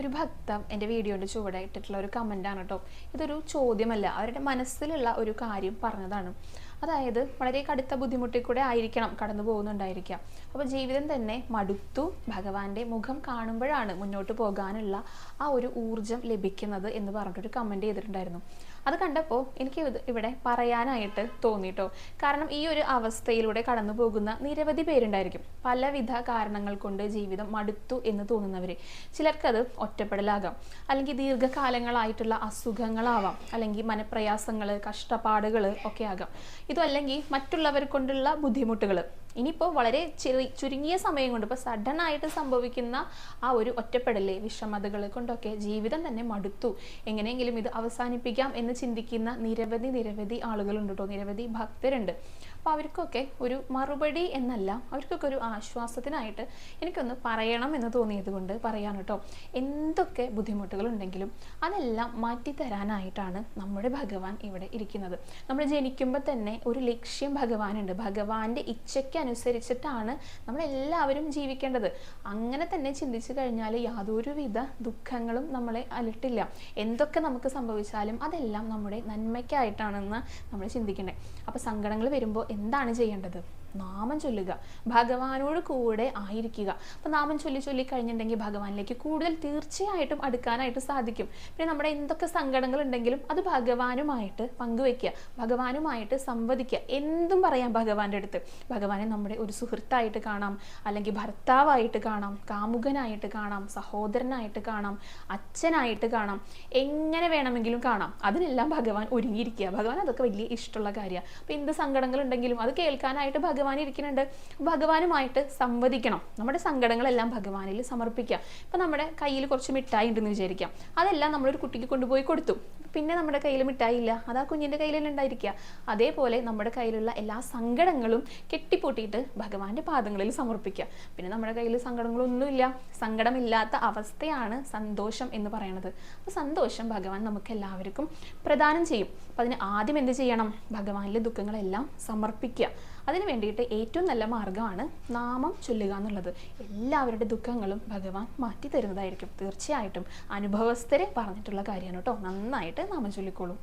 ഒരു ഭക്തം എന്റെ വീഡിയോന്റെ ചുവടെ ഇട്ടിട്ടുള്ള ഒരു കമന്റാണ് കേട്ടോ ഇതൊരു ചോദ്യമല്ല അവരുടെ മനസ്സിലുള്ള ഒരു കാര്യം പറഞ്ഞതാണ്. അതായത് വളരെ കടുത്ത ബുദ്ധിമുട്ടിൽ കൂടെ ആയിരിക്കണം കടന്നു പോകുന്നുണ്ടായിരിക്കാം അപ്പോൾ ജീവിതം തന്നെ മടുത്തു ഭഗവാന്റെ മുഖം കാണുമ്പോഴാണ് മുന്നോട്ട് പോകാനുള്ള ആ ഒരു ഊർജം ലഭിക്കുന്നത് എന്ന് പറഞ്ഞിട്ടൊരു കമന്റ് ചെയ്തിട്ടുണ്ടായിരുന്നു. അത് കണ്ടപ്പോൾ എനിക്ക് ഇവിടെ പറയാനായിട്ട് തോന്നിട്ടോ. കാരണം ഈ ഒരു അവസ്ഥയിലൂടെ കടന്നു പോകുന്ന നിരവധി പേരുണ്ടായിരിക്കും. പലവിധ കാരണങ്ങൾ കൊണ്ട് ജീവിതം മടുത്തു എന്ന് തോന്നുന്നവർ ചിലർക്കത് ഒറ്റപ്പെടലാകാം. അല്ലെങ്കിൽ ദീർഘകാലങ്ങളായിട്ടുള്ള അസുഖങ്ങളാവാം. അല്ലെങ്കിൽ മനപ്രയാസങ്ങൾ കഷ്ടപ്പാടുകൾ ഒക്കെ ആകാം. ഇതും അല്ലെങ്കിൽ മറ്റുള്ളവർ കൊണ്ടുള്ള ബുദ്ധിമുട്ടുകൾ ഇനിയിപ്പോൾ വളരെ ചെറിയ ചുരുങ്ങിയ സമയം കൊണ്ട് ഇപ്പോൾ സഡൻ ആയിട്ട് സംഭവിക്കുന്ന ആ ഒരു ഒറ്റപ്പെടലെ വിഷമതകൾ കൊണ്ടൊക്കെ ജീവിതം തന്നെ മടുത്തു. എങ്ങനെയെങ്കിലും ഇത് അവസാനിപ്പിക്കാം എന്ന് ചിന്തിക്കുന്ന നിരവധി നിരവധി ആളുകളുണ്ട് കേട്ടോ നിരവധി ഭക്തരുണ്ട്. അപ്പോൾ അവർക്കൊക്കെ ഒരു മറുപടി എന്നല്ല അവർക്കൊക്കെ ഒരു ആശ്വാസത്തിനായിട്ട് എനിക്കൊന്ന് പറയണം എന്ന് തോന്നിയത് കൊണ്ട് പറയാൻ കേട്ടോ എന്തൊക്കെ ബുദ്ധിമുട്ടുകളുണ്ടെങ്കിലും അതെല്ലാം മാറ്റിത്തരാനായിട്ടാണ് നമ്മുടെ ഭഗവാൻ ഇവിടെ ഇരിക്കുന്നത്. നമ്മൾ ജനിക്കുമ്പോൾ തന്നെ ഒരു ലക്ഷ്യം ഭഗവാനുണ്ട്. ഭഗവാന്റെ ഇച്ഛയ്ക്ക് അനുസരിച്ചിട്ടാണ് നമ്മളെല്ലാവരും ജീവിക്കേണ്ടത്. അങ്ങനെ തന്നെ ചിന്തിച്ചു കഴിഞ്ഞാൽ യാതൊരുവിധ ദുഃഖങ്ങളും നമ്മളെ അലട്ടില്ല. എന്തൊക്കെ നമുക്ക് സംഭവിച്ചാലും അതെല്ലാം നമ്മുടെ നന്മയ്ക്കായിട്ടാണെന്ന് നമ്മൾ ചിന്തിക്കേണ്ടത് അപ്പോൾ സങ്കടങ്ങൾ വരുമ്പോൾ എന്താണ് ചെയ്യേണ്ടത്? നാമം ചൊല്ലുക. ഭഗവാനോട് കൂടെ ആയിരിക്കുക. അപ്പോൾ നാമം ചൊല്ലി ചൊല്ലി കഴിഞ്ഞിട്ടുണ്ടെങ്കിൽ ഭഗവാനിലേക്ക് കൂടുതൽ തീർച്ചയായിട്ടും അടുക്കാനായിട്ട് സാധിക്കും. പിന്നെ നമ്മുടെ എന്തൊക്കെ സങ്കടങ്ങൾ ഉണ്ടെങ്കിലും അത് ഭഗവാനുമായിട്ട് പങ്കുവെക്കുക. ഭഗവാനുമായിട്ട് സംവദിക്കുക. എന്തും പറയാം ഭഗവാന്റെ അടുത്ത്. ഭഗവാനെ നമ്മുടെ ഒരു സുഹൃത്തായിട്ട് കാണാം. അല്ലെങ്കിൽ ഭർത്താവായിട്ട് കാണാം. കാമുകനായിട്ട് കാണാം. സഹോദരനായിട്ട് കാണാം. അച്ഛനായിട്ട് കാണാം. എങ്ങനെ വേണമെങ്കിലും കാണാം. അതിനെല്ലാം ഭഗവാൻ ഒരുങ്ങിയിരിക്കുക. ഭഗവാൻ അതൊക്കെ വലിയ ഇഷ്ടമുള്ള കാര്യമാണ്. അപ്പോൾ എന്ത് സങ്കടങ്ങൾ ഉണ്ടെങ്കിലും അത് കേൾക്കാനായിട്ട് ഭഗവാൻ ഇരിക്കുന്നുണ്ട്. ഭഗവാനുമായിട്ട് സംവദിക്കണം. നമ്മുടെ സങ്കടങ്ങളെല്ലാം ഭഗവാനിൽ സമർപ്പിക്കുക. ഇപ്പം നമ്മുടെ കയ്യിൽ കുറച്ച് മിഠായി ഉണ്ടെന്ന് വിചാരിക്കാം. അതെല്ലാം നമ്മളൊരു കുട്ടിക്ക് കൊണ്ടുപോയി കൊടുത്തു. പിന്നെ നമ്മുടെ കയ്യിൽ മിഠായില്ല അത് ആ കുഞ്ഞിന്റെ കയ്യിലല്ലേ ഉണ്ടായിരിക്കുക. അതേപോലെ നമ്മുടെ കയ്യിലുള്ള എല്ലാ സങ്കടങ്ങളും കെട്ടിപ്പൊട്ടിയിട്ട് ഭഗവാന്റെ പാദങ്ങളിൽ സമർപ്പിക്കുക. പിന്നെ നമ്മുടെ കയ്യിൽ സങ്കടങ്ങളൊന്നുമില്ല. സങ്കടമില്ലാത്ത അവസ്ഥയാണ് സന്തോഷം എന്ന് പറയുന്നത് അപ്പോൾ സന്തോഷം ഭഗവാൻ നമുക്ക് എല്ലാവർക്കും പ്രദാനം ചെയ്യും. അപ്പം അതിന് ആദ്യം എന്ത് ചെയ്യണം? ഭഗവാനിലെ ദുഃഖങ്ങളെല്ലാം സമർപ്പിക്കുക. അതിന് വേണ്ടിയിട്ട് ഏറ്റവും നല്ല മാർഗമാണ് നാമം ചൊല്ലുക എന്നുള്ളത്. എല്ലാവരുടെ ദുഃഖങ്ങളും ഭഗവാൻ മാറ്റി തരുന്നതായിരിക്കും തീർച്ചയായിട്ടും അനുഭവസ്ഥരെ പറഞ്ഞിട്ടുള്ള കാര്യമാണ് കേട്ടോ. നന്നായിട്ട് നാമം ചൊല്ലിക്കോളൂ.